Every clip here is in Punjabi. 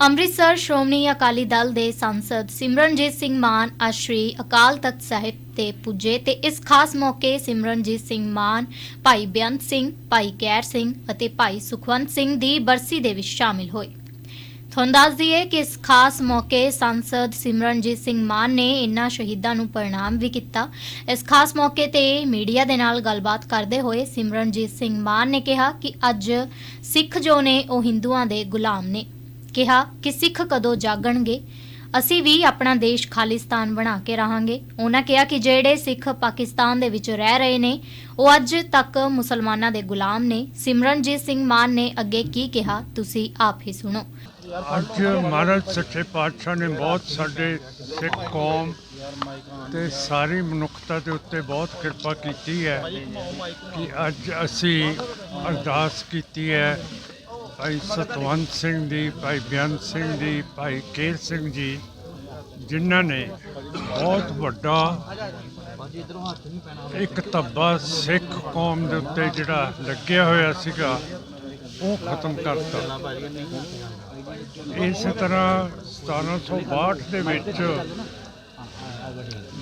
ਅੰਮ੍ਰਿਤਸਰ ਸ਼੍ਰੋਮਣੀ ਅਕਾਲੀ ਦਲ ਦੇ ਸੰਸਦ ਸਿਮਰਨਜੀਤ ਸਿੰਘ ਮਾਨ, ਅੱਜ ਸ਼੍ਰੀ ਅਕਾਲ ਤਖਤ ਸਾਹਿਬ ਤੇ ਪੁੱਜੇ ਤੇ ਇਸ ਖਾਸ ਮੌਕੇ ਸਿਮਰਨਜੀਤ ਸਿੰਘ ਮਾਨ, ਭਾਈ ਬੇਅੰਤ ਸਿੰਘ, ਭਾਈ ਕੈਰ ਸਿੰਘ ਅਤੇ ਭਾਈ ਸੁਖਵੰਤ ਸਿੰਘ ਦੀ ਬਰਸੀ ਦੇ ਵਿੱਚ ਸ਼ਾਮਿਲ ਹੋਏ। ਤੁਹਾਨੂੰ ਦੱਸ ਦਈਏ ਕਿ ਇਸ ਖਾਸ ਮੌਕੇ ਸੰਸਦ ਸਿਮਰਨਜੀਤ ਸਿੰਘ ਮਾਨ ਨੇ ਇਨ੍ਹਾਂ ਸ਼ਹੀਦਾਂ ਨੂੰ ਪ੍ਰਣਾਮ ਵੀ ਕੀਤਾ। ਇਸ ਖਾਸ ਮੌਕੇ ਤੇ ਮੀਡੀਆ ਦੇ ਨਾਲ ਗੱਲਬਾਤ ਕਰਦੇ ਹੋਏ ਸਿਮਰਨਜੀਤ ਸਿੰਘ ਮਾਨ ਨੇ ਕਿਹਾ ਕਿ ਅੱਜ ਸਿੱਖ ਜੋ ਨੇ ਉਹ ਹਿੰਦੂਆਂ ਦੇ ਗੁਲਾਮ ਨੇ। ਕਿਹਾ ਕਿ ਸਿੱਖ ਕਦੋਂ ਜਾਗਣਗੇ? ਅਸੀਂ ਵੀ ਆਪਣਾ ਦੇਸ਼ ਖਾਲਿਸਤਾਨ ਬਣਾ ਕੇ ਰਹਾਂਗੇ। ਉਹਨਾਂ ਕਿਹਾ ਕਿ ਜਿਹੜੇ ਸਿੱਖ ਪਾਕਿਸਤਾਨ ਦੇ ਵਿੱਚ ਰਹਿ ਰਹੇ ਨੇ, ਉਹ ਅੱਜ ਤੱਕ ਮੁਸਲਮਾਨਾਂ ਦੇ ਗੁਲਾਮ ਨੇ। ਸਿਮਰਨਜੀਤ ਸਿੰਘ ਮਾਨ ਨੇ ਅੱਗੇ ਕੀ ਕਿਹਾ, ਤੁਸੀਂ ਆਪ ਹੀ ਸੁਣੋ। ਅੱਜ ਮਹਾਰਾਜ ਸੱਚੇ ਪਾਤਸ਼ਾਹ ਨੇ ਬਹੁਤ ਸਾਡੇ ਸਿੱਖ ਕੌਮ ਤੇ ਸਾਰੀ ਮਨੁੱਖਤਾ ਦੇ ਉੱਤੇ ਬਹੁਤ ਕਿਰਪਾ ਕੀਤੀ ਹੈ ਕਿ ਅੱਜ ਅਸੀਂ ਅਰਦਾਸ ਕੀਤੀ ਹੈ ਭਾਈ ਸਤਵੰਤ ਸਿੰਘ ਜੀ, ਭਾਈ ਬੇਅੰਤ ਸਿੰਘ ਜੀ, ਭਾਈ ਕੇਰ ਸਿੰਘ ਜੀ, ਜਿਨ੍ਹਾਂ ਨੇ ਬਹੁਤ ਵੱਡਾ ਇੱਕ ਤੱਬਾ ਸਿੱਖ ਕੌਮ ਦੇ ਉੱਤੇ ਜਿਹੜਾ ਲੱਗਿਆ ਹੋਇਆ ਸੀਗਾ, ਉਹ ਖਤਮ ਕਰਤਾ। ਇਸੇ ਤਰ੍ਹਾਂ 1762 ਦੇ ਵਿੱਚ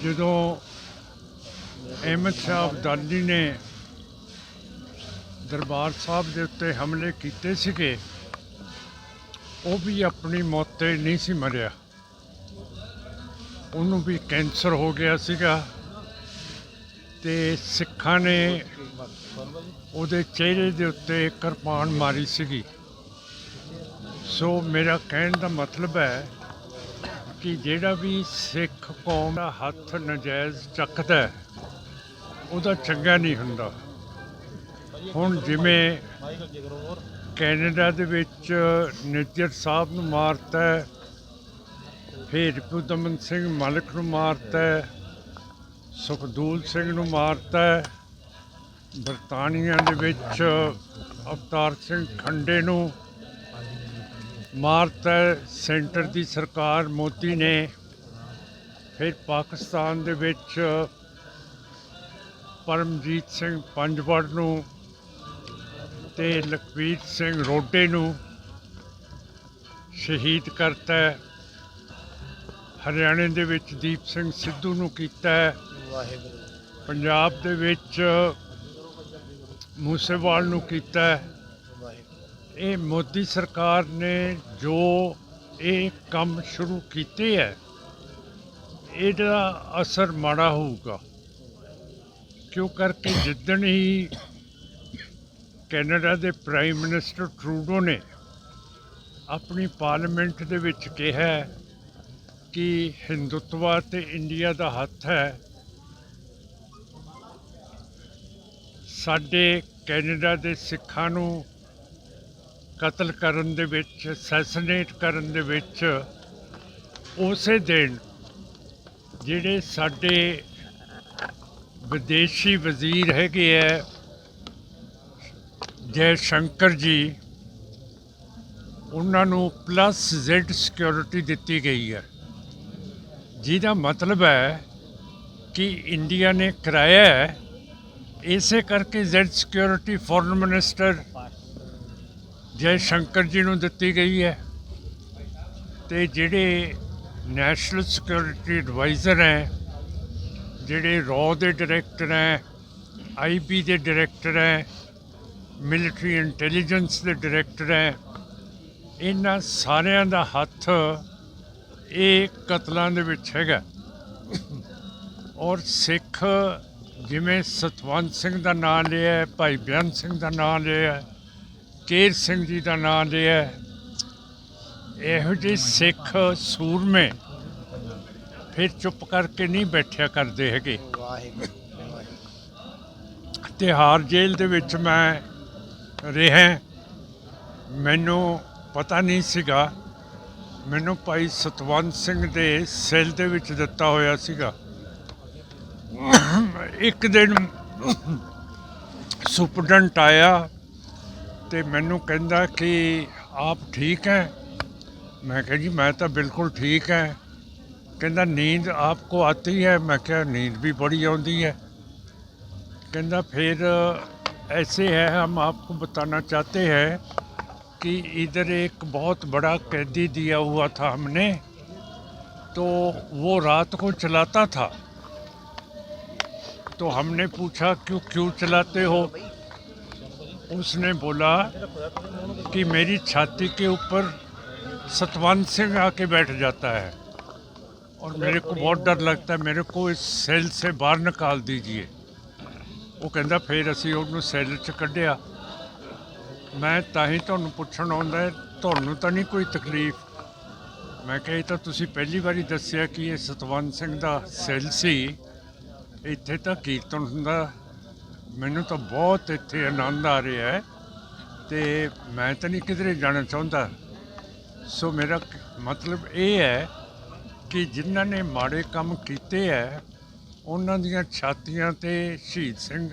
ਜਦੋਂ ਅਹਿਮਦ ਸ਼ਾਹ ਅਬਦਾਲੀ ਨੇ ਦਰਬਾਰ ਸਾਹਿਬ ਦੇ ਉੱਤੇ ਹਮਲੇ ਕੀਤੇ ਸੀਗੇ, ਉਹ ਵੀ ਆਪਣੀ ਮੌਤ ਤੇ ਨਹੀਂ ਸੀ ਮਰਿਆ। ਉਹਨੂੰ ਵੀ ਕੈਂਸਰ ਹੋ ਗਿਆ ਸੀਗਾ ਤੇ ਸਿੱਖਾਂ ਨੇ ਉਹਦੇ ਚਿਹਰੇ ਦੇ ਉੱਤੇ ਕਿਰਪਾਨ ਮਾਰੀ ਸੀਗੀ। ਸੋ ਮੇਰਾ ਕਹਿਣ ਦਾ ਮਤਲਬ ਹੈ ਕਿ ਜਿਹੜਾ ਵੀ ਸਿੱਖ ਕੌਮ ਦਾ ਹੱਥ ਨਜਾਇਜ਼ ਚੱਕਦਾ ਉਹਦਾ ਚੰਗਾ ਨਹੀਂ ਹੁੰਦਾ। ਹੁਣ ਜਿਵੇਂ ਕੈਨੇਡਾ ਦੇ ਵਿੱਚ ਨਿੱਜਰ ਸਾਹਿਬ ਨੂੰ ਮਾਰਤਾ ਹੈ, ਫਿਰ ਪੁਦਮਨ ਸਿੰਘ ਮਲਕ ਨੂੰ ਮਾਰਤਾ ਸੁਖਦੂਲ ਸਿੰਘ ਨੂੰ ਮਾਰਤਾ ਬਰਤਾਨੀਆ ਦੇ ਵਿੱਚ ਅਵਤਾਰ ਸਿੰਘ ਖੰਡੇ ਨੂੰ ਮਾਰਤਾ ਸੈਂਟਰ ਦੀ ਸਰਕਾਰ ਮੋਦੀ ਨੇ ਫਿਰ ਪਾਕਿਸਤਾਨ ਦੇ ਵਿੱਚ ਪਰਮਜੀਤ ਸਿੰਘ ਪੰਜਵੜ ਨੂੰ ਤੇ ਲਖਵੀਰ ਸਿੰਘ ਰੋਡੇ ਨੂੰ ਸ਼ਹੀਦ ਕਰਤਾ ਹੈ। ਹਰਿਆਣੇ ਦੇ ਵਿੱਚ ਦੀਪ ਸਿੰਘ ਸਿੱਧੂ ਨੂੰ ਕੀਤਾ ਹੈ। ਪੰਜਾਬ ਦੇ ਵਿੱਚ ਮੂਸੇਵਾਲ ਨੂੰ ਕੀਤਾ ਹੈ। ਇਹ ਮੋਦੀ ਸਰਕਾਰ ਨੇ ਜੋ ਇਹ ਕੰਮ ਸ਼ੁਰੂ ਕੀਤੇ ਹੈ, ਇਹਦਾ ਅਸਰ ਮਾੜਾ ਹੋਊਗਾ। ਕਿਉਂ ਕਰਕੇ ਜਿੱਦਣ ਹੀ ਕੈਨੇਡਾ ਦੇ ਪ੍ਰਾਈਮ ਮਿਨਿਸਟਰ ਟਰੂਡੋ ਨੇ ਆਪਣੀ ਪਾਰਲੀਮੈਂਟ ਦੇ ਵਿੱਚ ਕਿਹਾ ਕਿ ਹਿੰਦੁੱਤਵਾ ਤੇ ਇੰਡੀਆ ਦਾ ਹੱਥ ਹੈ। ਸਾਡੇ ਕੈਨੇਡਾ ਦੇ ਸਿੱਖਾਂ ਨੂੰ ਕਤਲ ਕਰਨ ਦੇ ਵਿੱਚ, ਅਸੈਸੀਨੇਟ ਕਰਨ ਦੇ ਵਿੱਚ ਉਸੇ ਦਿਨ ਜਿਹੜੇ ਸਾਡੇ ਵਿਦੇਸ਼ੀ ਵਜ਼ੀਰ ਹੈਗੇ ਹੈ ਜੈ ਸ਼ੰਕਰ ਜੀ, ਉਹਨਾਂ ਨੂੰ ਪਲੱਸ ਜ਼ੈਡ ਸਿਕਿਉਰਿਟੀ ਦਿੱਤੀ ਗਈ ਹੈ। ਜਿਹਦਾ ਮਤਲਬ ਹੈ ਕਿ ਇੰਡੀਆ ਨੇ ਕਰਾਇਆ ਹੈ, ਇਸੇ ਕਰਕੇ Z security foreign minister Jai Shankar ji ਨੂੰ ਦਿੱਤੀ ਗਈ ਹੈ। ਤੇ ਜਿਹੜੇ ਨੈਸ਼ਨਲ ਸਿਕਿਉਰਿਟੀ ਐਡਵਾਈਜ਼ਰ ਹੈ, ਜਿਹੜੇ ਰॉ ਦੇ ਡਾਇਰੈਕਟਰ ਹੈ ਆਈਬੀ ਦੇ ਡਾਇਰੈਕਟਰ ਹੈ ਮਿਲਟਰੀ ਇੰਟੈਲੀਜੈਂਸ ਦੇ ਡਾਇਰੈਕਟਰ ਹੈ। ਇਹਨਾਂ ਸਾਰਿਆਂ ਦਾ ਹੱਥ ਇਹ ਕਤਲਾਂ ਦੇ ਵਿੱਚ ਹੈਗਾ। ਔਰ ਸਿੱਖ ਜਿਵੇਂ ਸਤਵੰਤ ਸਿੰਘ ਦਾ ਨਾਮ ਲਿਆ ਭਾਈ ਬੇਅੰਤ ਸਿੰਘ ਦਾ ਨਾਮ ਲਿਆ ਕੇਰ ਸਿੰਘ ਜੀ ਦਾ ਨਾਮ ਲਿਆ। ਇਹੋ ਜਿਹੇ ਸਿੱਖ ਸੂਰਮੇ ਫਿਰ ਚੁੱਪ ਕਰਕੇ ਨਹੀਂ ਬੈਠਿਆ ਕਰਦੇ ਹੈਗੇ। ਤਿਹਾਰ ਜੇਲ੍ਹ ਦੇ ਵਿੱਚ ਮੈਂ ਰਿਹਾ ਮੈਨੂੰ ਪਤਾ ਨਹੀਂ ਸੀਗਾ। ਮੈਨੂੰ ਭਾਈ ਸਤਵੰਤ ਸਿੰਘ ਦੇ ਸੈੱਲ ਦੇ ਵਿੱਚ ਦਿੱਤਾ ਹੋਇਆ ਸੀਗਾ। ਇੱਕ ਦਿਨ ਸੁਪਰਡੈਂਟ ਆਇਆ ਤੇ ਮੈਨੂੰ ਕਹਿੰਦਾ ਕਿ ਆਪ ਠੀਕ ਹੈ। ਮੈਂ ਕਿਹਾ ਜੀ, ਮੈਂ ਤਾਂ ਬਿਲਕੁਲ ਠੀਕ ਹੈ। ਕਹਿੰਦਾ, ਨੀਂਦ ਆਪ ਕੋ ਆਤੀ ਹੈ? ਮੈਂ ਕਿਹਾ, ਨੀਂਦ ਵੀ ਬੜੀ ਆਉਂਦੀ ਹੈ। ਕਹਿੰਦਾ, ਫਿਰ ऐसे है, हम आपको बताना चाहते हैं कि इधर एक बहुत बड़ा कैदी दिया हुआ था हमने तो वो रात को चलाता था। तो हमने पूछा, क्यों क्यों चलाते हो? उसने बोला कि मेरी छाती के ऊपर सतवंत सिंह आके बैठ जाता है और मेरे को बहुत डर लगता है, मेरे को इस सेल से बाहर निकाल दीजिए। ਉਹ ਕਹਿੰਦਾ ਫਿਰ ਅਸੀਂ ਉਹਨੂੰ ਸੈੱਲ 'ਚ ਕੱਢਿਆ। ਮੈਂ ਤਾਂ ਹੀ ਤੁਹਾਨੂੰ ਪੁੱਛਣ ਆਉਂਦਾ ਹੈ, ਤੁਹਾਨੂੰ ਤਾਂ ਨਹੀਂ ਕੋਈ ਤਕਲੀਫ। ਮੈਂ ਕਿਹਾ ਇਹ ਤਾਂ ਤੁਸੀਂ ਪਹਿਲੀ ਵਾਰੀ ਦੱਸਿਆ ਕਿ ਇਹ ਸਤਵੰਤ ਸਿੰਘ ਦਾ ਸੈੱਲ ਸੀ। ਇੱਥੇ ਤਾਂ ਕੀਰਤਨ ਹੁੰਦਾ। ਮੈਨੂੰ ਤਾਂ ਬਹੁਤ ਇੱਥੇ ਆਨੰਦ ਆ ਰਿਹਾ ਹੈ ਤੇ ਮੈਂ ਤਾਂ ਨਹੀਂ ਕਿਧਰੇ ਜਾਣਾ ਚਾਹੁੰਦਾ। ਸੋ ਮੇਰਾ ਕ- ਮਤਲਬ ਇਹ ਹੈ ਕਿ ਜਿਨ੍ਹਾਂ ਨੇ ਮਾੜੇ ਕੰਮ ਕੀਤੇ ਹੈ ਉਹਨਾਂ ਦੀਆਂ ਛਾਤੀਆਂ ਤੇ ਸ਼ਹੀਦ ਸਿੰਘ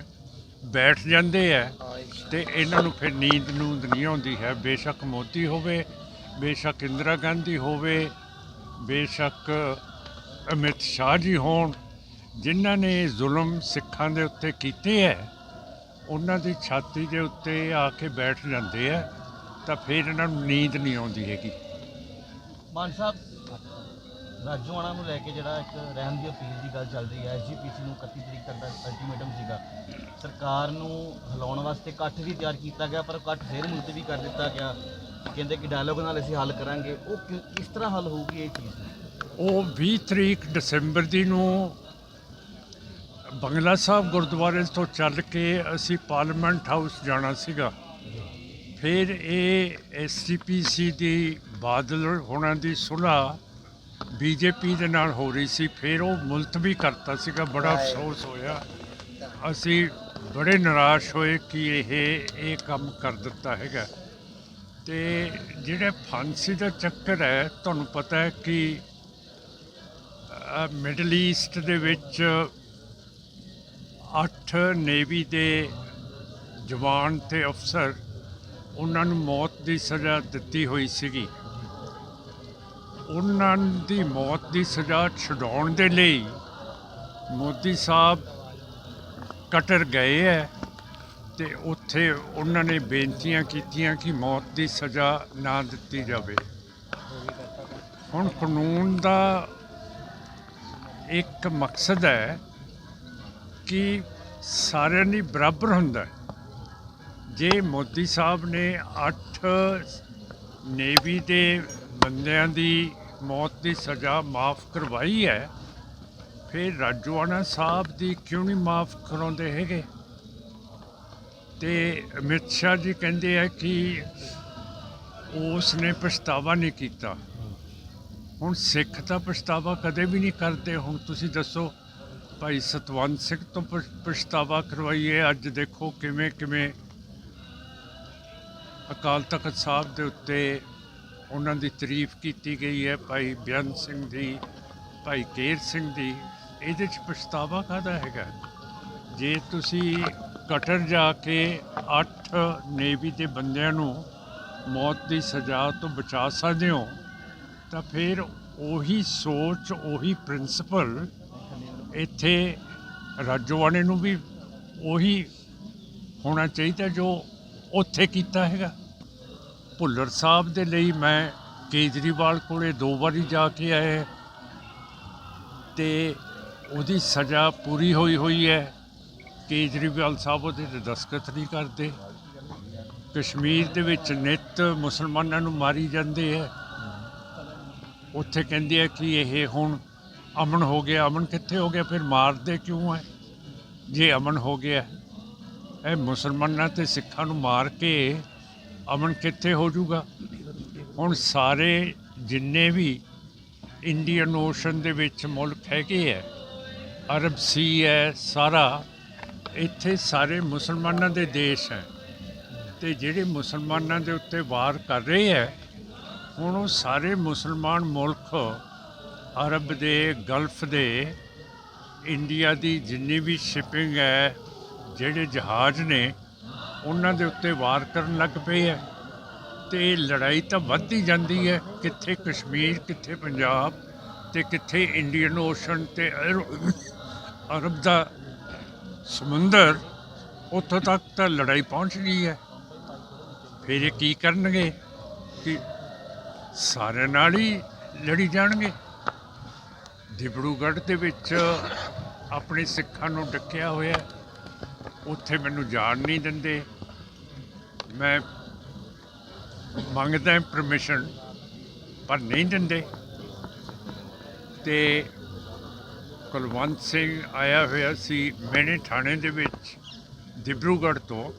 ਬੈਠ ਜਾਂਦੇ ਹੈ ਤੇ ਇਹਨਾਂ ਨੂੰ ਫਿਰ ਨੀਂਦ ਨੂੰਦ ਨਹੀਂ ਆਉਂਦੀ ਹੈ। ਬੇਸ਼ੱਕ ਮੋਦੀ ਹੋਵੇ, ਬੇਸ਼ੱਕ ਇੰਦਰਾ ਗਾਂਧੀ ਹੋਵੇ, ਬੇਸ਼ੱਕ ਅਮਿਤ ਸ਼ਾਹ ਜੀ ਹੋਣ, ਜਿਨ੍ਹਾਂ ਨੇ ਜ਼ੁਲਮ ਸਿੱਖਾਂ ਦੇ ਉੱਤੇ ਕੀਤੇ ਹੈ, ਉਹਨਾਂ ਦੀ ਛਾਤੀ ਦੇ ਉੱਤੇ ਆ ਕੇ ਬੈਠ ਜਾਂਦੇ ਹੈ ਤਾਂ ਫਿਰ ਇਹਨਾਂ ਨੂੰ ਨੀਂਦ ਨਹੀਂ ਆਉਂਦੀ ਹੈਗੀ। ਮਾਨ ਸਾਹਿਬ ਰਾਜੋਆਣਾ ਨੂੰ ਲੈ ਕੇ ਜਿਹੜਾ ਇੱਕ ਰਹਿਣ ਦੀ ਅਪੀਲ ਦੀ ਗੱਲ ਚੱਲ ਰਹੀ ਹੈ ਐਸਜੀਪੀਸੀ ਨੂੰ 31 ਤਰੀਕ ਤੱਕ ਦਾ ਅਲਟੀਮੇਟਮ ਸੀਗਾ। ਸਰਕਾਰ ਨੂੰ ਹਿਲਾਉਣ ਵਾਸਤੇ ਇਕੱਠ ਵੀ ਤਿਆਰ ਕੀਤਾ ਗਿਆ, ਪਰ ਇਕੱਠ ਫਿਰ ਮੁਲਤਵੀ ਕਰ ਦਿੱਤਾ ਗਿਆ। ਕਹਿੰਦੇ ਕਿ ਡਾਇਲੋਗ ਨਾਲ ਅਸੀਂ ਹੱਲ ਕਰਾਂਗੇ। ਉਹ ਕਿ- ਕਿਸ ਤਰ੍ਹਾਂ ਹੱਲ ਹੋਊਗੀ ਇਹ ਚੀਜ਼? ਉਹ 20 ਤਰੀਕ ਦਸੰਬਰ ਦੀ ਨੂੰ ਬੰਗਲਾ ਸਾਹਿਬ ਗੁਰਦੁਆਰੇ ਤੋਂ ਚੱਲ ਕੇ ਅਸੀਂ ਪਾਰਲੀਮੈਂਟ ਹਾਊਸ ਜਾਣਾ ਸੀਗਾ। ਫਿਰ ਇਹ ਐਸਜੀਪੀਸੀ ਦੀ ਬਾਦਲ ਹੋਣਾ ਦੀ ਸੁਲ੍ਹਾ ਬੀਜੇਪੀ ਦੇ ਨਾਲ ਹੋ ਰਹੀ ਸੀ ਫਿਰ ਉਹ ਮੁਲਤਵੀ ਕਰਤਾ ਸੀਗਾ ਬੜਾ ਅਫਸੋਸ ਹੋਇਆ। ਅਸੀਂ ਬੜੇ ਨਿਰਾਸ਼ ਹੋਏ ਕਿ ਇਹ ਇਹ ਕੰਮ ਕਰ ਦਿੱਤਾ ਹੈਗਾ। ਤੇ ਜਿਹੜੇ ਫਾਂਸੀ ਦਾ ਚੱਕਰ ਹੈ ਤੁਹਾਨੂੰ ਪਤਾ ਹੈ ਕਿ ਮਿਡਲ ਈਸਟ ਦੇ ਵਿੱਚ ਅੱਠ ਨੇਵੀ ਦੇ ਜਵਾਨ ਤੇ ਅਫਸਰ ਉਹਨਾਂ ਨੂੰ ਮੌਤ ਦੀ ਸਜ਼ਾ ਦਿੱਤੀ ਹੋਈ ਸੀਗੀ। ਉਹਨਾਂ ਦੀ ਮੌਤ ਦੀ ਸਜ਼ਾ ਛਡਾਉਣ ਦੇ ਲਈ ਮੋਦੀ ਸਾਹਿਬ ਕਟਰ ਗਏ ਹੈ ਤੇ ਉੱਥੇ ਉਹਨਾਂ ਨੇ ਬੇਨਤੀਆਂ ਕੀਤੀਆਂ ਕਿ ਮੌਤ ਦੀ ਸਜ਼ਾ ਨਾ ਦਿੱਤੀ ਜਾਵੇ। ਹੁਣ ਕਾਨੂੰਨ ਦਾ ਇੱਕ ਮਕਸਦ ਹੈ ਕਿ ਸਾਰਿਆਂ ਲਈ ਬਰਾਬਰ ਹੁੰਦਾ ਜੇ ਮੋਦੀ ਸਾਹਿਬ ਨੇ 8 ਨੇਵੀ ਦੇ ਬੰਦਿਆਂ ਦੀ ਮੌਤ ਦੀ ਸਜ਼ਾ ਮਾਫ ਕਰਵਾਈ ਹੈ। ਫਿਰ ਰਾਜੋਆਣਾ ਸਾਹਿਬ ਦੀ ਕਿਉਂ ਨਹੀਂ ਮਾਫ ਕਰਾਉਂਦੇ ਹੈਗੇ? ਤੇ ਅਮਿਤ ਸ਼ਾਹ ਜੀ ਕਹਿੰਦੇ ਆ ਕਿ ਉਸ ਨੇ ਪਛਤਾਵਾ ਨਹੀਂ ਕੀਤਾ। ਹੁਣ ਸਿੱਖ ਤਾਂ ਪਛਤਾਵਾ ਕਦੇ ਵੀ ਨਹੀਂ ਕਰਦੇ। ਹੁਣ ਤੁਸੀਂ ਦੱਸੋ, ਭਾਈ ਸਤਵੰਤ ਸਿੰਘ ਤੋਂ ਪਛ- ਪਛਤਾਵਾ ਕਰਵਾਈਏ। ਅੱਜ ਦੇਖੋ ਕਿਵੇਂ ਕਿਵੇਂ ਅਕਾਲ ਤਖਤ ਸਾਹਿਬ ਦੇ ਉੱਤੇ ਉਹਨਾਂ ਦੀ ਤਾਰੀਫ ਕੀਤੀ ਗਈ ਹੈ, ਭਾਈ ਬੇਅੰਤ ਸਿੰਘ ਦੀ, ਭਾਈ ਕੇਰ ਸਿੰਘ ਦੀ। ਇਹਦੇ 'ਚ ਪਛਤਾਵਾ ਕਾਹਦਾ ਹੈਗਾ? ਜੇ ਤੁਸੀਂ ਕਟਰ ਜਾ ਕੇ 8 ਨੇਵੀ ਦੇ ਬੰਦਿਆਂ ਨੂੰ ਮੌਤ ਦੀ ਸਜ਼ਾ ਤੋਂ ਬਚਾ ਸਕਦੇ ਹੋ, ਤਾਂ ਫਿਰ ਉਹੀ ਸੋਚ, ਉਹੀ ਪ੍ਰਿੰਸੀਪਲ ਇੱਥੇ ਰਾਜੋਆਣੇ ਨੂੰ ਵੀ ਉਹੀ ਹੋਣਾ ਚਾਹੀਦਾ ਜੋ ਉੱਥੇ ਕੀਤਾ ਹੈਗਾ। ਭੁੱਲਰ ਸਾਹਿਬ ਦੇ ਲਈ ਮੈਂ ਕੇਜਰੀਵਾਲ ਕੋਲੇ ਦੋ ਵਾਰੀ ਜਾ ਕੇ ਆਇਆ ਤੇ ਉਹਦੀ ਸਜ਼ਾ ਪੂਰੀ ਹੋਈ ਹੋਈ ਹੈ। ਕੇਜਰੀਵਾਲ ਸਾਹਿਬ ਉਹਦੇ ਤੇ ਦਸਖਤ ਨਹੀਂ ਕਰਦੇ। ਕਸ਼ਮੀਰ ਦੇ ਵਿੱਚ ਨਿਤ ਮੁਸਲਮਾਨਾਂ ਨੂੰ ਮਾਰੀ ਜਾਂਦੇ ਹੈ। ਉੱਥੇ ਕਹਿੰਦੇ ਆ ਕਿ ਇਹ ਹੁਣ ਅਮਨ ਹੋ ਗਿਆ। ਅਮਨ ਕਿੱਥੇ ਹੋ ਗਿਆ? ਫਿਰ ਮਾਰਦੇ ਕਿਉਂ ਹੈ? ਜੇ ਅਮਨ ਹੋ ਗਿਆ, ਇਹ ਮੁਸਲਮਾਨਾਂ ਤੇ ਸਿੱਖਾਂ ਨੂੰ ਮਾਰ ਕੇ ਅਮਨ ਕਿੱਥੇ ਹੋ ਜਾਊਗਾ? ਹੁਣ ਸਾਰੇ ਜਿੰਨੇ ਵੀ ਇੰਡੀਅਨ ਓਸ਼ਨ ਦੇ ਵਿੱਚ ਮੁਲਕ ਹੈਗੇ ਹੈ ਅਰਬ ਸੀ ਹੈ, ਸਾਰਾ, ਇੱਥੇ ਸਾਰੇ ਮੁਸਲਮਾਨਾਂ ਦੇ ਦੇਸ਼ ਹੈ। ਤੇ ਜਿਹੜੇ ਮੁਸਲਮਾਨਾਂ ਦੇ ਉੱਤੇ ਵਾਰ ਕਰ ਰਹੇ ਹੈ, ਹੁਣ ਉਹ ਸਾਰੇ ਮੁਸਲਮਾਨ ਮੁਲਕ ਅਰਬ ਦੇ ਗਲਫ ਦੇ ਇੰਡੀਆ ਦੀ ਜਿੰਨੀ ਵੀ ਸ਼ਿਪਿੰਗ ਹੈ, ਜਿਹੜੇ ਜਹਾਜ਼ ਨੇ ਉਹਨਾਂ ਦੇ ਉੱਤੇ ਵਾਰ ਕਰਨ ਲੱਗ ਪਏ ਹੈ ਤੇ ਲੜਾਈ ਤਾਂ ਵੱਧਦੀ ਜਾਂਦੀ ਹੈ ਕਿੱਥੇ ਕਸ਼ਮੀਰ, ਕਿੱਥੇ ਪੰਜਾਬ ਤੇ ਕਿੱਥੇ ਇੰਡੀਅਨ ਓਸ਼ਨ ਤੇ ਅਰਬ ਦਾ ਸਮੁੰਦਰ, ਉੱਥੋਂ ਤੱਕ ਤਾਂ ਲੜਾਈ ਪਹੁੰਚ ਗਈ ਹੈ। ਫਿਰ ਇਹ ਕੀ ਕਰਨਗੇ ਕਿ ਸਾਰਿਆਂ ਨਾਲ ਹੀ ਲੜੀ ਜਾਣਗੇ। ਦਿਬੜੂਗੜ੍ਹ ਦੇ ਵਿੱਚ ਆਪਣੇ ਸਿੱਖਾਂ ਨੂੰ ਡੱਕਿਆ ਹੋਇਆ ਉੱਥੇ ਮੈਨੂੰ ਜਾਣ ਨਹੀਂ ਦਿੰਦੇ। ਮੈਂ ਮੰਗਦਾ ਪਰਮਿਸ਼ਨ ਪਰ ਨਹੀਂ ਦਿੰਦੇ। ਤੇ ਕੁਲਵੰਤ ਸਿੰਘ ਆਇਆ ਹੋਇਆ ਸੀ ਮੈਨੇ ਥਾਣੇ ਦੇ ਵਿੱਚ, ਦਿਬਰੂਗੜ੍ਹ ਤੋਂ।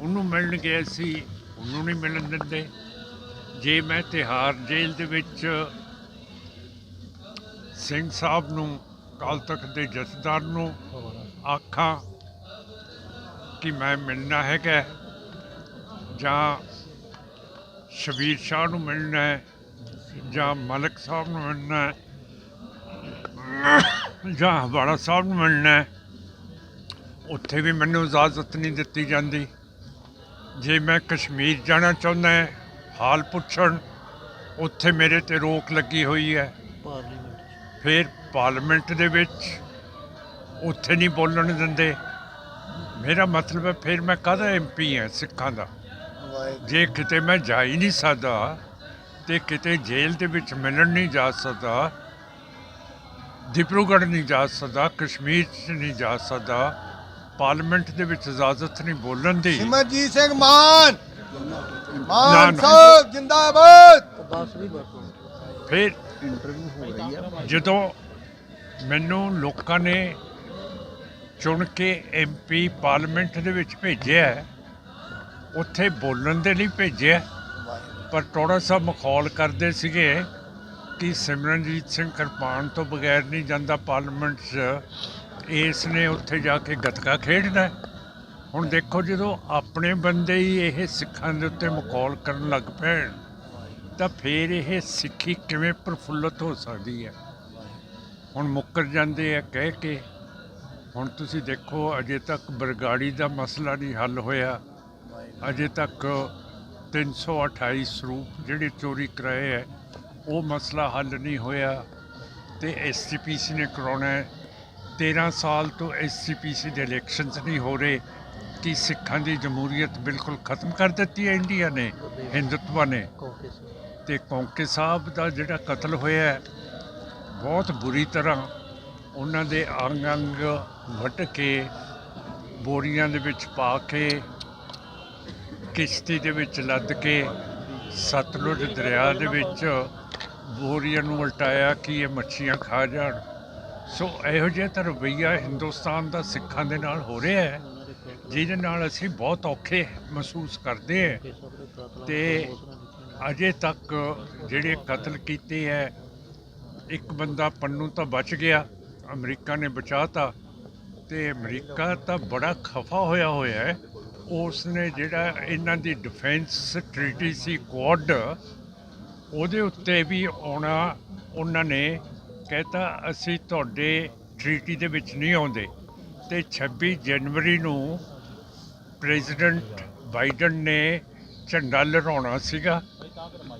ਉਹਨੂੰ ਮਿਲਣ ਗਿਆ ਸੀ, ਉਹਨੂੰ ਨਹੀਂ ਮਿਲਣ ਦਿੰਦੇ। ਜੇ ਮੈਂ ਤਿਹਾਰ ਜੇਲ੍ਹ ਦੇ ਵਿੱਚ ਸਿੰਘ ਸਾਹਿਬ ਨੂੰ, ਕਾਲ ਤੱਕ ਦੇ ਜਥੇਦਾਰ ਨੂੰ ਆਖਾਂ ਕਿ ਮੈਂ ਮਿਲਣਾ ਹੈਗਾ ਜਾਂ ਸ਼ਬੀਰ ਸ਼ਾਹ ਨੂੰ ਮਿਲਣਾ ਹੈ ਜਾਂ ਮਲਕ ਸਾਹਿਬ ਨੂੰ ਮਿਲਣਾ ਹੈ ਜਾਂ ਹਵਾੜਾ ਸਾਹਿਬ ਨੂੰ ਮਿਲਣਾ ਹੈ। ਉੱਥੇ ਵੀ ਮੈਨੂੰ ਇਜਾਜ਼ਤ ਨਹੀਂ ਦਿੱਤੀ ਜਾਂਦੀ। ਜੇ ਮੈਂ ਕਸ਼ਮੀਰ ਜਾਣਾ ਚਾਹੁੰਦਾ ਹਾਂ ਹਾਲ ਪੁੱਛਣ ਉੱਥੇ ਮੇਰੇ ਤੇ ਰੋਕ ਲੱਗੀ ਹੋਈ ਹੈ। ਫਿਰ ਪਾਰਲੀਮੈਂਟ ਦੇ ਵਿੱਚ ਉੱਥੇ ਨਹੀਂ ਬੋਲਣ ਦਿੰਦੇ। ਮੇਰਾ ਮਤਲਬ ਹੈ ਫਿਰ ਮੈਂ ਕਾਹਦਾ ਐਮਪੀ ਹਾਂ ਸਿੱਖਾਂ ਦਾ? ਜੇ ਕਿਤੇ ਮੈਂ ਜਾ ਹੀ ਨਹੀਂ ਸਕਦਾ ਤੇ ਕਿਤੇ ਜੇਲ੍ਹ ਦੇ ਵਿੱਚ ਮਿਲਣ ਨਹੀਂ ਜਾ ਸਕਦਾ ਦਿਬਰੂਗੜ੍ਹ ਨਹੀਂ ਜਾ ਸਕਦਾ ਕਸ਼ਮੀਰ 'ਚ ਨਹੀਂ ਜਾ ਸਕਦਾ ਪਾਰਲੀਮੈਂਟ ਦੇ ਵਿੱਚ ਇਜਾਜ਼ਤ ਨਹੀਂ ਬੋਲਣ ਦੀ। ਸਿਮਰਜੀਤ ਸਿੰਘ ਮਾਨ! ਮਾਨ। ਸਾਹਿਬ ਜਿੰਦਾਬਾਦ! ਫਿਰ ਜਦੋਂ ਮੈਨੂੰ ਲੋਕਾਂ ਨੇ ਚੁਣ ਕੇ ਐਮਪੀ ਪਾਰਲੀਮੈਂਟ ਦੇ ਵਿੱਚ ਭੇਜਿਆ ਉੱਥੇ ਬੋਲਣ ਦੇ ਲਈ ਭੇਜਿਆ ਪਰ ਥੋੜਾ ਸਾ ਮਖੌਲ ਕਰਦੇ ਸੀਗੇ ਕਿ ਸਿਮਰਨਜੀਤ ਸਿੰਘ ਕਿਰਪਾਨ ਤੋਂ ਬਗੈਰ ਨਹੀਂ ਜਾਂਦਾ ਪਾਰਲੀਮੈਂਟ 'ਚ। ਇਸ ਨੇ ਉੱਥੇ ਜਾ ਕੇ ਗੱਤਕਾ ਖੇਡਣਾ ਹੁਣ ਦੇਖੋ ਜਦੋਂ ਆਪਣੇ ਬੰਦੇ ਹੀ ਇਹ ਸਿੱਖਾਂ ਦੇ ਉੱਤੇ ਮਖੌਲ ਕਰਨ ਲੱਗ ਪੈਣ, ਤਾਂ ਫਿਰ ਇਹ ਸਿੱਖੀ ਕਿਵੇਂ ਪ੍ਰਫੁੱਲਤ ਹੋ ਸਕਦੀ ਹੈ? ਹੁਣ ਮੁੱਕਰ ਜਾਂਦੇ ਆ ਕਹਿ ਕੇ ਹੁਣ ਤੁਸੀਂ ਦੇਖੋ, ਅਜੇ ਤੱਕ ਬਰਗਾੜੀ ਦਾ ਮਸਲਾ ਨਹੀਂ ਹੱਲ ਹੋਇਆ। ਅਜੇ ਤੱਕ 328 ਸਰੂਪ ਜਿਹੜੇ ਚੋਰੀ ਕਰਾਏ ਹੈ, ਉਹ ਮਸਲਾ ਹੱਲ ਨਹੀਂ ਹੋਇਆ ਤੇ ਐਸਜੀਪੀਸੀ ਨੇ ਕਰਾਉਣਾ ਹੈ। 13 ਸਾਲ ਤੋਂ ਐਸਜੀਪੀਸੀ ਦੇ ਇਲੈਕਸ਼ਨਸ ਨਹੀਂ ਹੋ ਰਹੇ ਕਿ ਸਿੱਖਾਂ ਦੀ ਜਮਹੂਰੀਅਤ ਬਿਲਕੁਲ ਖਤਮ ਕਰ ਦਿੱਤੀ ਹੈ ਇੰਡੀਆ ਨੇ, ਹਿੰਦੂਤਵਾ ਨੇ। ਤੇ ਕੌਂਕੇ ਸਾਹਿਬ ਦਾ ਜਿਹੜਾ ਕਤਲ ਹੋਇਆ ਬਹੁਤ ਬੁਰੀ ਤਰ੍ਹਾਂ ਉਹਨਾਂ ਦੇ ਅੰਗ ਅੰਗ ਵੱਟ ਕੇ ਬੋਰੀਆਂ ਦੇ ਵਿੱਚ ਪਾ ਕੇ ਕਿਸ਼ਤੀ ਦੇ ਵਿੱਚ ਲੱਦ ਕੇ ਸਤਲੁਜ ਦਰਿਆ ਦੇ ਵਿੱਚ ਬੋਰੀਆਂ ਨੂੰ ਉਲਟਾਇਆ ਕਿ ਇਹ ਮੱਛੀਆਂ ਖਾ ਜਾਣ। ਸੋ ਇਹੋ ਜਿਹਾ ਤਾਂ ਰਵੱਈਆ ਹਿੰਦੁਸਤਾਨ ਦਾ ਸਿੱਖਾਂ ਦੇ ਨਾਲ ਹੋ ਰਿਹਾ ਹੈ, ਜਿਹਦੇ ਨਾਲ ਅਸੀਂ ਬਹੁਤ ਔਖੇ ਮਹਿਸੂਸ ਕਰਦੇ ਹਾਂ। ਤੇ ਅਜੇ ਤੱਕ ਜਿਹੜੇ ਕਤਲ ਕੀਤੇ ਹੈ, ਇੱਕ ਬੰਦਾ ਪੰਨੂ ਤਾਂ ਬਚ ਗਿਆ। ਅਮਰੀਕਾ ਨੇ ਬਚਾਤਾ ਤੇ ਅਮਰੀਕਾ ਤਾਂ ਬੜਾ ਖਫਾ ਹੋਇਆ ਹੋਇਆ ਹੈ। ਉਸ ਨੇ ਜਿਹੜਾ ਇਹਨਾਂ ਦੀ ਡਿਫੈਂਸ ਟ੍ਰੀਟੀ ਸੀ, ਕੁਆਡ, ਉਹਦੇ ਉੱਤੇ ਵੀ ਆਉਣਾ, ਉਹਨਾਂ ਨੇ ਕਹਿਤਾ, ਅਸੀਂ ਤੁਹਾਡੇ ਟ੍ਰੀਟੀ ਦੇ ਵਿੱਚ ਨਹੀਂ ਆਉਂਦੇ। ਤੇ 26 ਜਨਵਰੀ ਨੂੰ ਪ੍ਰੈਜ਼ੀਡੈਂਟ ਬਾਈਡਨ ਨੇ ਝੰਡਾ ਲਹਿਰਾਉਣਾ ਸੀਗਾ।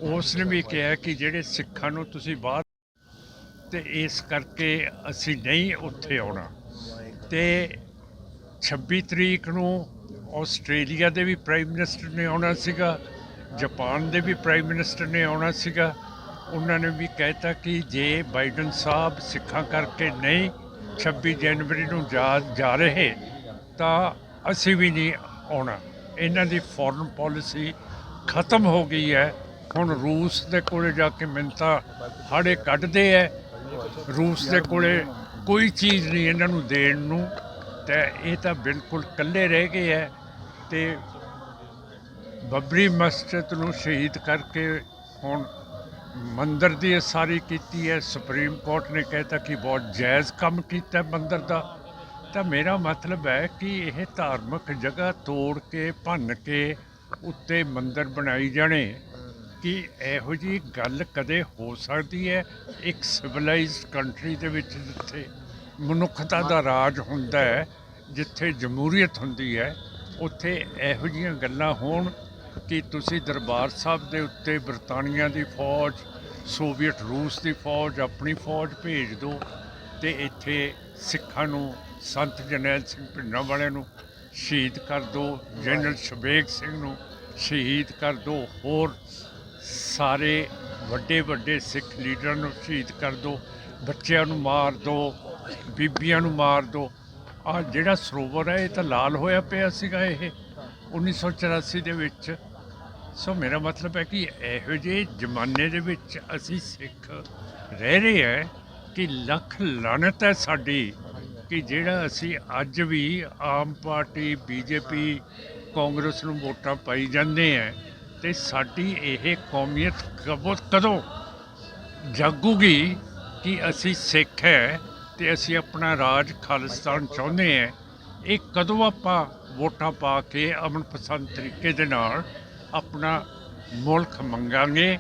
ਉਸ ਨੇ ਵੀ ਕਿਹਾ ਕਿ ਜਿਹੜੇ ਸਿੱਖਾਂ ਨੂੰ ਤੁਸੀਂ ਬਾਹਰ ਤੇ ਇਸ ਕਰਕੇ ਅਸੀਂ ਨਹੀਂ ਉੱਥੇ ਆਉਣਾ। ਤੇ 26 ਤਰੀਕ ਨੂੰ ਆਸਟ੍ਰੇਲੀਆ ਦੇ ਵੀ ਪ੍ਰਾਈਮ ਮਿਨਿਸਟਰ ਨੇ ਆਉਣਾ ਸੀਗਾ, ਜਾਪਾਨ ਦੇ ਵੀ ਪ੍ਰਾਈਮ ਮਿਨਿਸਟਰ ਨੇ ਆਉਣਾ ਸੀਗਾ। ਉਹਨਾਂ ਨੇ ਵੀ ਕਹਿਤਾ ਕਿ ਜੇ ਬਾਈਡਨ ਸਾਹਿਬ ਸਿੱਖਾਂ ਕਰਕੇ ਨਹੀਂ 26 ਜਨਵਰੀ ਨੂੰ ਜਾ ਜਾ ਰਹੇ, ਤਾਂ ਅਸੀਂ ਵੀ ਨਹੀਂ ਆਉਣਾ। ਇਹਨਾਂ ਦੀ ਫੋਰਨ ਪਾਲਿਸੀ ਖਤਮ ਹੋ ਗਈ ਹੈ। ਹੁਣ ਰੂਸ ਦੇ ਕੋਲੇ ਜਾ ਕੇ ਮਿੰਤਾ ਹਾੜੇ ਕੱਢਦੇ ਐ ਰੂਸ ਦੇ ਕੋਲੇ ਕੋਈ ਚੀਜ਼ ਨਹੀਂ ਇਹਨਾਂ ਨੂੰ ਦੇਣ ਨੂੰ। ਤੇ ਇਹ ਤਾਂ ਬਿਲਕੁਲ ਇਕੱਲੇ ਰਹਿ ਗਏ ਐ। ਤੇ ਬੱਬਰੀ ਮਸਜਿਦ ਨੂੰ ਸ਼ਹੀਦ ਕਰਕੇ ਹੁਣ ਮੰਦਰ ਦੀ ਸਾਰੀ ਕੀਤੀ ਹੈ ਸੁਪਰੀਮ ਕੋਰਟ ਨੇ ਕਹਿਤਾ ਕਿ ਬਹੁਤ ਜਾਇਜ਼ ਕੰਮ ਕੀਤਾ ਮੰਦਰ ਦਾ। ਤਾਂ ਮੇਰਾ ਮਤਲਬ ਹੈ ਕਿ ਇਹ ਧਾਰਮਿਕ ਜਗ੍ਹਾ ਤੋੜ ਕੇ, ਭੰਨ ਕੇ ਉੱਤੇ ਮੰਦਰ ਬਣਾਈ ਜਾਣੇ। ਕਿ ਇਹੋ ਜੀ ਗੱਲ ਕਦੇ ਹੋ ਸਕਦੀ ਹੈ ਇੱਕ ਸਿਵਲਾਈਜ਼ਡ ਕੰਟਰੀ ਦੇ ਵਿੱਚ ਜਿੱਥੇ ਮਨੁੱਖਤਾ ਦਾ ਰਾਜ ਹੁੰਦਾ ਹੈ, ਜਿੱਥੇ ਜਮਹੂਰੀਅਤ ਹੁੰਦੀ ਹੈ, ਉੱਥੇ ਇਹੋ ਜੀਆਂ ਗੱਲਾਂ ਹੋਣ ਕਿ ਤੁਸੀਂ ਦਰਬਾਰ ਸਾਹਿਬ ਦੇ ਉੱਤੇ ਬਰਤਾਨੀਆ ਦੀ ਫੌਜ, ਸੋਵੀਅਤ ਰੂਸ ਦੀ ਫੌਜ ਆਪਣੀ ਫੌਜ ਭੇਜ ਦਿਓ ਤੇ ਇੱਥੇ ਸਿੱਖਾਂ ਨੂੰ, ਸੰਤ ਜਰਨੈਲ ਸਿੰਘ ਭਿੰਡਰਾਂ ਵਾਲਿਆਂ ਨੂੰ ਸ਼ਹੀਦ ਕਰ ਦਿਓ, ਜਨਰਲ ਸ਼ਬੇਗ ਸਿੰਘ ਨੂੰ ਸ਼ਹੀਦ ਕਰ ਦਿਓ, ਹੋਰ ਸਾਰੇ ਵੱਡੇ ਵੱਡੇ ਸਿੱਖ ਲੀਡਰਾਂ ਨੂੰ ਸ਼ਹੀਦ ਕਰ ਦਿਓ ਬੱਚਿਆਂ ਨੂੰ ਮਾਰ ਦਿਓ ਬੀਬੀਆਂ ਨੂੰ ਮਾਰ ਦਿਓ ਆ ਜਿਹੜਾ ਸਰੋਵਰ ਹੈ, ਇਹ ਤਾਂ ਲਾਲ ਹੋਇਆ ਪਿਆ ਸੀਗਾ ਇਹ 1984 ਦੇ ਵਿੱਚ। ਸੋ ਮੇਰਾ ਮਤਲਬ ਹੈ ਕਿ ਇਹੋ ਜਿਹੇ ਜ਼ਮਾਨੇ ਦੇ ਵਿੱਚ ਅਸੀਂ ਸਿੱਖ ਰਹਿ ਰਹੇ ਹੈ ਕਿ ਲੱਖ ਲਾਨਤ ਹੈ ਸਾਡੀ ਕਿ ਜਿਹੜਾ ਅਸੀਂ ਅੱਜ ਵੀ ਆਮ ਪਾਰਟੀ, ਬੀਜੇਪੀ, ਕਾਂਗਰਸ ਨੂੰ ਵੋਟਾਂ ਪਾਈ ਜਾਂਦੇ ਹੈ। ਤੇ ਸਾਡੀ ਇਹ ਕੌਮੀਅਤ ਕਦੋਂ ਕਦੋਂ ਜਾਗੂਗੀ ਕਿ ਅਸੀਂ ਸਿੱਖ ਹੈ ਤੇ ਅਸੀਂ ਆਪਣਾ ਰਾਜ ਖਾਲਿਸਤਾਨ ਚਾਹੁੰਦੇ ਹੈ, ਇਹ ਕਦੋਂ ਆਪਾਂ ਵੋਟਾਂ ਪਾ ਕੇ ਅਮਨ ਪਸੰਦ ਤਰੀਕੇ ਦੇ ਨਾਲ ਆਪਣਾ ਮੁਲਕ ਮੰਗਾਂਗੇ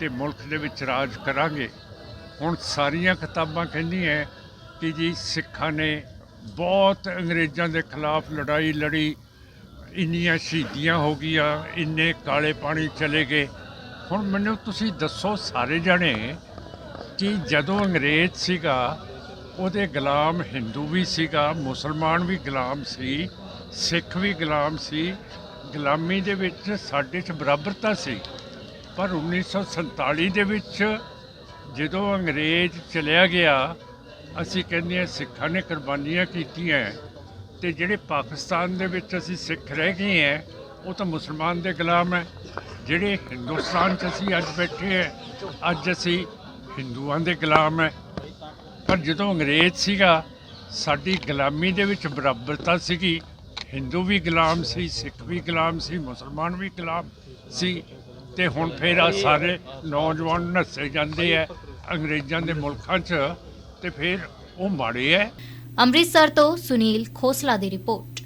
ਤੇ ਮੁਲਕ ਦੇ ਵਿੱਚ ਰਾਜ ਕਰਾਂਗੇ। ਹੁਣ ਸਾਰੀਆਂ ਕਿਤਾਬਾਂ ਕਹਿੰਦੀਆਂ ਕਿ ਜੀ ਸਿੱਖਾਂ ਨੇ ਬਹੁਤ ਅੰਗਰੇਜ਼ਾਂ ਦੇ ਖਿਲਾਫ ਲੜਾਈ ਲੜੀ ਇੰਨੀਆਂ ਸ਼ਹੀਦੀਆਂ ਹੋ ਗਈਆਂ, ਇੰਨੇ ਕਾਲੇ ਪਾਣੀ ਚਲੇ ਗਏ। ਹੁਣ ਮੈਨੂੰ ਤੁਸੀਂ ਦੱਸੋ ਸਾਰੇ ਜਣੇ ਕਿ ਜਦੋਂ ਅੰਗਰੇਜ਼ ਸੀਗਾ, ਉਹਦੇ ਗੁਲਾਮ ਹਿੰਦੂ ਵੀ ਸੀਗਾ, ਮੁਸਲਮਾਨ ਵੀ ਗੁਲਾਮ ਸੀ, ਸਿੱਖ ਵੀ ਗੁਲਾਮ ਸੀ, ਗੁਲਾਮੀ ਦੇ ਵਿੱਚ ਸਾਡੇ 'ਚ ਬਰਾਬਰਤਾ ਸੀ। ਪਰ 1947 ਦੇ ਵਿੱਚ ਜਦੋਂ ਅੰਗਰੇਜ਼ ਚਲਿਆ ਗਿਆ, ਅਸੀਂ ਕਹਿੰਦੇ ਹਾਂ ਸਿੱਖਾਂ ਨੇ ਕੁਰਬਾਨੀਆਂ ਕੀਤੀਆਂ। ਤੇ ਜਿਹੜੇ ਪਾਕਿਸਤਾਨ ਦੇ ਵਿੱਚ ਅਸੀਂ ਸਿੱਖ ਰਹਿ ਗਏ ਹੈ ਉਹ ਤਾਂ ਮੁਸਲਮਾਨ ਦੇ ਗੁਲਾਮ ਹੈ ਜਿਹੜੇ ਹਿੰਦੁਸਤਾਨ 'ਚ ਅਸੀਂ ਅੱਜ ਬੈਠੇ ਹੈ ਅੱਜ ਅਸੀਂ ਹਿੰਦੂਆਂ ਦੇ ਗੁਲਾਮ ਹੈ ਪਰ ਜਦੋਂ ਅੰਗਰੇਜ਼ ਸੀਗਾ, ਸਾਡੀ ਗੁਲਾਮੀ ਦੇ ਵਿੱਚ ਬਰਾਬਰਤਾ ਸੀਗੀ। ਹਿੰਦੂ ਵੀ ਗੁਲਾਮ ਸੀ, ਸਿੱਖ ਵੀ ਗੁਲਾਮ ਸੀ, ਮੁਸਲਮਾਨ ਵੀ ਗੁਲਾਮ ਸੀ। ਤੇ ਹੁਣ ਫਿਰ ਆ ਸਾਰੇ ਨੌਜਵਾਨ ਨੱਸੇ ਜਾਂਦੇ ਆ ਅੰਗਰੇਜ਼ਾਂ ਦੇ ਮੁਲਕਾਂ 'ਚ, ਤੇ ਫਿਰ ਉਹ ਮਾੜੇ ਹੈ ਅੰਮ੍ਰਿਤਸਰ ਤੋਂ ਸੁਨੀਲ ਖੋਸਲਾ ਦੀ ਰਿਪੋਰਟ।